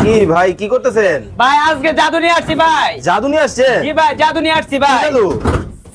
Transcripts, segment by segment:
কি ভাই কি করতেছেন? ভাই আজকে জাদু নিয়ে আসছি ভাই। জাদু নিয়ে আসছেন জি ভাই জাদু নিয়ে আসছি ভাই। জাদু?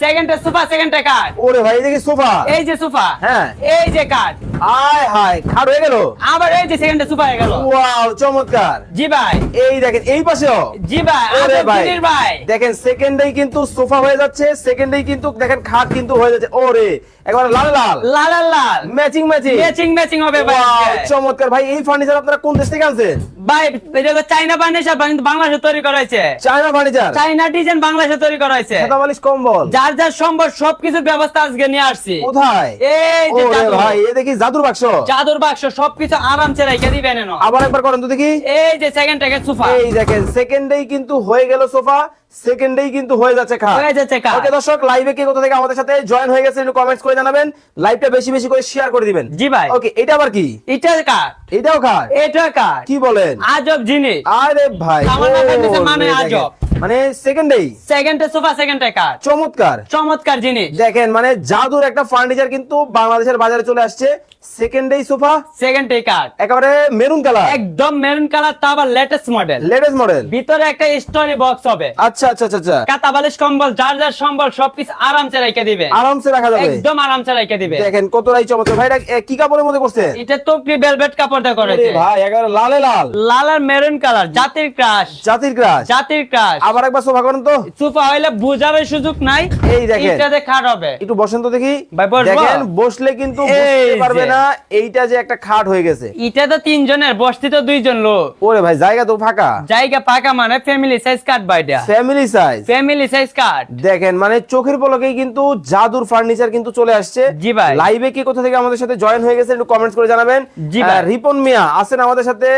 সেকেন্ডে সোফা সেকেন্ডে কাঠ ওরে ভাই দেখি সোফা। এই যে সোফা হ্যাঁ। এই যে কাঠ আয় হায় খাট হয়ে গেল। আবার এই যে সেকেন্ডে সোফা হয়ে গেল। ওয়াও চমৎকার। জি ভাই। এই দেখেন এই পাশেও। জি ভাই আজব ভাই। দেখেন সেকেন্ডেই কিন্তু সোফা হয়ে যাচ্ছে সেকেন্ডেই কিন্তু দেখেন খাট কিন্তু হয়ে যাচ্ছে। ওরে একবার লাল লাল। লাল লাল। ম্যাচিং ম্যাচিং ম্যাচিং ম্যাচিং হবে ভাই। চমৎকার। ভাই এই ফার্নিচার আপনারা কোন দেশ থেকে আনছেন? ভাই এটা চাইনা ফার্নিচার কিন্তু বাংলাদেশে তৈরি করা হয়েছে। চায়না ফার্নিচার চাইনা ডিজাইন বাংলাদেশে তৈরি করা হয়েছে। সাদা বালিশ কম্বল। যার যার সম্ভব সবকিছুর ব্যবস্থা আজকে নিয়ে আসছি। কোথায়? এই যে ভাই এ দেখি জাদুর বাক্স? চাদর বাক্স সবকিছু আরামসে রেখে দিবেন। আবার একবার করেন তো দেখি। এই যে সেকেন্ড থেকে সোফা। এই দেখেন সেকেন্ডেই কিন্তু হয়ে গেল সোফা সেকেন্ডেই কিন্তু হয়ে যাচ্ছে খাট। হয়ে যাচ্ছে কাঠ। ওকে দর্শক লাইভে কে কোথা থেকে আমাদের সাথে জয়েন হয়ে গেছে একটু কমেন্টস করে জানাবেন। লাইভটা বেশি বেশি করে শেয়ার করে দিবেন। জি ভাই। ওকে এটা আবার কি? এটা কাঠ এটাও খাট? এটা কাঠ কি বলেন? আজব জিনিস। আরে ভাই মানে আজব। মানে সেকেন্ডেই? সেকেন্ডে সোফা সেকেন্ডে কাঠ চমৎকার। চমৎকার জিনিস। দেখেন মানে জাদুর একটা ফার্নিচার কিন্তু বাংলাদেশের বাজারে চলে আসছে। সেকেন্ডেই সোফা। সেকেন্ডে কাঠ একেবারে মেরুন কালার একদম মেরুন কালার তা আবার লেটেস্ট মডেল লেটেস্ট মডেল ভিতরে একটা স্টোরি বক্স হবে। আচ্ছা আচ্ছা আচ্ছা আচ্ছা। কাতা বালিশ কম্বল যার যার সম্বল সবকিছু আরামসে রেখে দিবে। আরামসে রাখা যাবে। একদম আরামসে রেখে দিবে। দেখেন কতটাই চমৎকার। ভাই কি কাপড়ের মধ্যে করছে এটা টপি ভেলভেট কাপড় দিয়ে করেছে। ভাই একেবারে লালে লাল। লাল আর মেরুন কালার জাতির ক্রাশ জাতির গ্রাস জাতির ক্রাশ আবার একবার সোফা করেন তো। সোফা হইলে বুঝার সুযোগ নাই এই দেখেন। এটাতে খাট হবে। একটু বসেন তো দেখি? দেখেন বসলে কিন্তু বুঝতে পারবে না এইটা যে একটা খাট হয়ে গেছে। এটা তো তিনজনের বসতি তো দুইজন লোক। ওরে ভাই জায়গা তো ফাঁকা। জায়গা পাকা মানে family size cut বাইটা family size family size cut দেখেন মানে চোখের পলকেই কিন্তু জাদুর ফার্নিচার কিন্তু চলে আসছে। জি ভাই। লাইভে কি কোথা থেকে আমাদের সাথে জয়েন হয়ে গেছে একটু কমেন্টস করে জানাবেন। জি ভাই। রিপন মিয়া আছেন আমাদের সাথে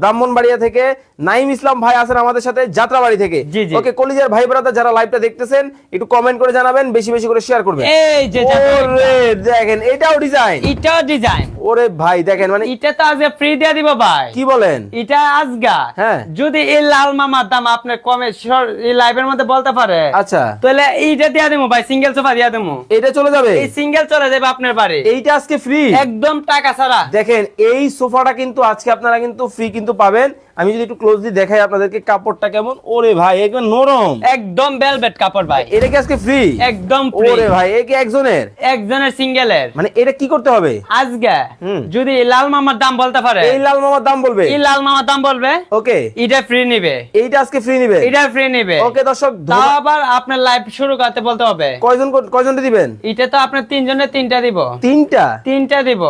ব্রাহ্মণবাড়িয়া থেকে। নাইম ইসলাম ভাই আছেন আমাদের সাথে যাত্রাবাড়ি থেকে। ওকে কলিজার ভাই ব্রাদার যারা লাইভটা দেখতেছেন একটু কমেন্ট করে জানাবেন বেশি বেশি করে শেয়ার করবেন। এই যে দেখেন এটাও ডিজাইন ডিজাইন ওরে ভাই দেখেন মানে এটা তো আজকে ফ্রি দিয়ে দিব ভাই। কি বলেন? এটা আজগা। হ্যাঁ। যদি এই লাল মামার দাম আপনার কমে এই লাইভের মধ্যে বলতে পারে আচ্ছা। তাহলে এইটা দিয়ে দেবো ভাই সিঙ্গেল সোফা দিয়ে দেবো। এটা চলে যাবে? এই সিঙ্গেল চলে যাবে আপনার বাড়ি। এইটা আজকে ফ্রি একদম টাকা ছাড়া। দেখেন এই সোফাটা কিন্তু আজকে আপনারা কিন্তু ফ্রি কিন্তু পাবেন। আমি যদি একটু ক্লোজলি দেখাই আপনাদেরকে কাপড়টা কেমন? ওরে ভাই একদম নরম। একদম বেলভেট কাপড় ভাই। এটা কি আজকে ফ্রি একদম free। ওরে ভাই এ কি একজনের? একজনের সিঙ্গেলের মানে এটা কি করতে হবে? আজকে যদি লাল মামার দাম বলতে পারে এই লাল মামার দাম বলবে? এই লাল মামার দাম বলবে ওকে। এটা ফ্রি নিবে। এইটা আজকে ফ্রি নিবে? এটা ফ্রি নিবে। ওকে দর্শক তাও আবার আপনার লাইভ শুরু করতে বলতে হবে। কয়জন কয়জনটা দিবেন? এটা তো আপনার তিনজনের তিনটা দিব। তিনটা? তিনটা দিব।